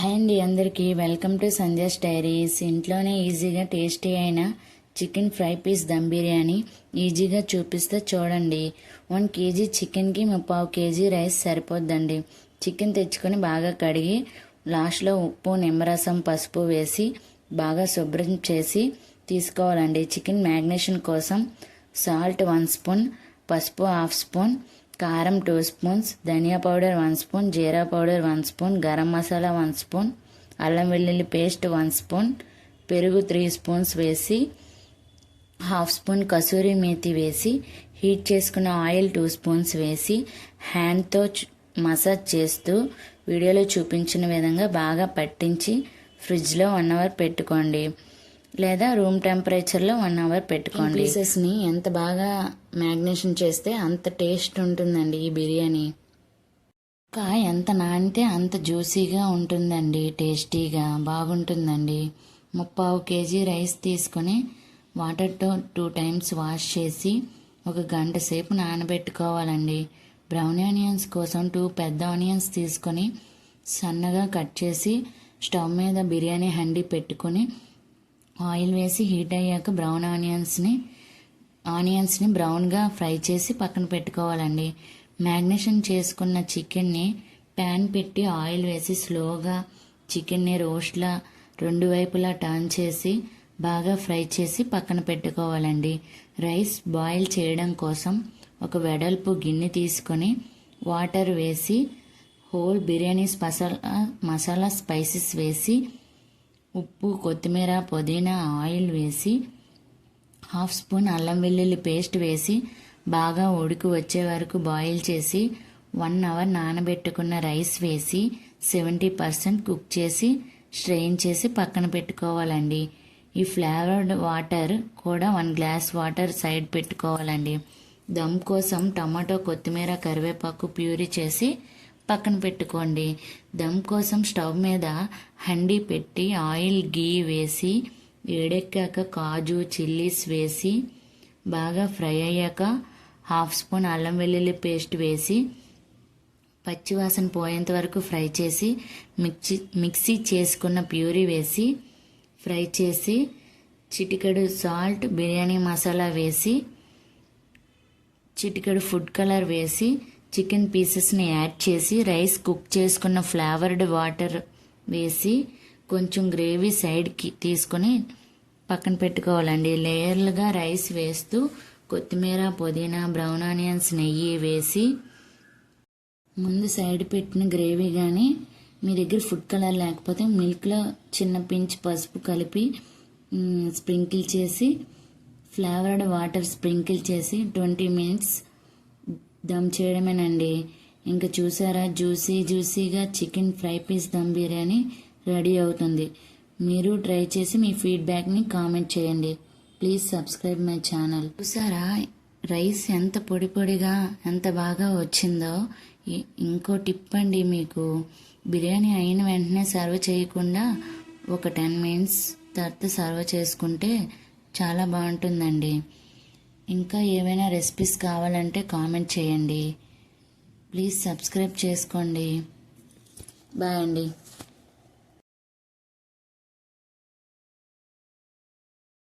Hi అండి అందరికీ. Welcome to Sanjay diaries. ఇంట్లోనే ఈజీగా టేస్టీ అయిన chicken fry piece dum biryani ఈజీగా చూపిస్తే చూడండి. వన్ కేజీ చికెన్కి ముప్పావు కేజీ రైస్ సరిపోద్దండి. చికెన్ తెచ్చుకొని బాగా కడిగి లాస్ట్లో ఉప్పు నిమ్మరసం పసుపు వేసి బాగా శుభ్రం చేసి తీసుకోవాలండి. చికెన్ మ్యాగ్నేషన్ కోసం సాల్ట్ వన్ స్పూన్ పసుపు హాఫ్ స్పూన్ కారం టూ స్పూన్స్ ధనియా పౌడర్ వన్ స్పూన్ జీరా powder one spoon garam masala one spoon అల్లం వెల్లుల్లి పేస్ట్ వన్ స్పూన్ పెరుగు త్రీ స్పూన్స్ వేసి హాఫ్ స్పూన్ కసూరి మేతి వేసి హీట్ చేసుకున్న ఆయిల్ టూ స్పూన్స్ వేసి హ్యాండ్తో మసాజ్ చేస్తూ వీడియోలో చూపించిన విధంగా బాగా పట్టించి ఫ్రిడ్జ్లో వన్ అవర్ పెట్టుకోండి. లేదా రూమ్ టెంపరేచర్లో వన్ అవర్ పెట్టుకోండి. పీసెస్ని ఎంత బాగా మ్యాగ్నేషన్ చేస్తే అంత టేస్ట్ ఉంటుందండి ఈ బిర్యానీ. ఇంకా ఎంత నానితే అంత జ్యూసీగా ఉంటుందండి టేస్టీగా బాగుంటుందండి. ముప్పావు కేజీ రైస్ తీసుకొని వాటర్తో టూ టైమ్స్ వాష్ చేసి ఒక గంట సేపు నానబెట్టుకోవాలండి. బ్రౌన్ ఆనియన్స్ కోసం టూ పెద్ద ఆనియన్స్ తీసుకొని సన్నగా కట్ చేసి స్టవ్ మీద బిర్యానీ హండి పెట్టుకొని ఆయిల్ వేసి హీట్ అయ్యాక బ్రౌన్ ఆనియన్స్ని ఆనియన్స్ని బ్రౌన్గా ఫ్రై చేసి పక్కన పెట్టుకోవాలండి. మ్యాగ్నేషన్ చేసుకున్న చికెన్ని ప్యాన్ పెట్టి ఆయిల్ వేసి స్లోగా చికెన్ని రోస్ట్లా రెండు వైపులా టర్న్ చేసి బాగా ఫ్రై చేసి పక్కన పెట్టుకోవాలండి. రైస్ బాయిల్ చేయడం కోసం ఒక వెడల్పు గిన్నె తీసుకొని వాటర్ వేసి హోల్ బిర్యానీ మసాలా మసాలా స్పైసెస్ వేసి ఉప్పు కొత్తిమీర పుదీనా ఆయిల్ వేసి హాఫ్ స్పూన్ అల్లం వెల్లుల్లి పేస్ట్ వేసి బాగా ఉడికి వచ్చే వరకు బాయిల్ చేసి వన్ అవర్ నానబెట్టుకున్న రైస్ వేసి సెవెంటీ పర్సెంట్ కుక్ చేసి స్ట్రెయిన్ చేసి పక్కన పెట్టుకోవాలండి. ఈ ఫ్లేవర్డ్ వాటర్ కూడా వన్ గ్లాస్ వాటర్ సైడ్ పెట్టుకోవాలండి. దమ్ కోసం టమాటో కొత్తిమీర కరివేపాకు ప్యూరీ చేసి పక్కన పెట్టుకోండి. దమ్ కోసం స్టవ్ మీద హండీ పెట్టి ఆయిల్ గీ వేసి వేడెక్కాక కాజు చిల్లీస్ వేసి బాగా ఫ్రై అయ్యాక హాఫ్ స్పూన్ అల్లం వెల్లుల్లి పేస్ట్ వేసి పచ్చివాసన పోయేంత వరకు ఫ్రై చేసి మిక్సీ మిక్సీ చేసుకున్న ప్యూరీ వేసి ఫ్రై చేసి చిటికెడు సాల్ట్ బిర్యానీ మసాలా వేసి చిటికెడు ఫుడ్ కలర్ వేసి చికెన్ పీసెస్ని యాడ్ చేసి రైస్ కుక్ చేసుకున్న ఫ్లేవర్డ్ వాటర్ వేసి కొంచెం గ్రేవీ సైడ్కి తీసుకొని పక్కన పెట్టుకోవాలండి. లేయర్లుగా రైస్ వేస్తూ కొత్తిమీర పుదీనా బ్రౌన్ ఆనియన్స్ నెయ్యి వేసి ముందు సైడ్ పెట్టిన గ్రేవీ కానీ మీ దగ్గర ఫుడ్ కలర్ లేకపోతే మిల్క్లో చిన్న పించ్ పసుపు కలిపి స్ప్రింకిల్ చేసి ఫ్లేవర్డ్ వాటర్ స్ప్రింకిల్ చేసి ట్వంటీ మినిట్స్ దమ్ చేయడమేనండి. ఇంకా చూసారా? జ్యూసీ జ్యూసీగా chicken fry piece dum biryani ready అవుతుంది. మీరు ట్రై చేసి మీ ఫీడ్బ్యాక్ని కామెంట్ చేయండి. Please subscribe my channel. చూసారా? రైస్ ఎంత పొడి పొడిగా ఎంత బాగా వచ్చిందో. ఇంకో టిప్ అండి మీకు. బిర్యానీ అయిన వెంటనే సర్వ్ చేయకుండా ఒక టెన్ మినిట్స్ తర్వాత సర్వ్ చేసుకుంటే చాలా బాగుంటుందండి. ఇంకా ఏవైనా రెసిపీస్ కావాలంటే కామెంట్ చేయండి. ప్లీజ్ సబ్స్క్రైబ్ చేసుకోండి. బాయ్ అండి.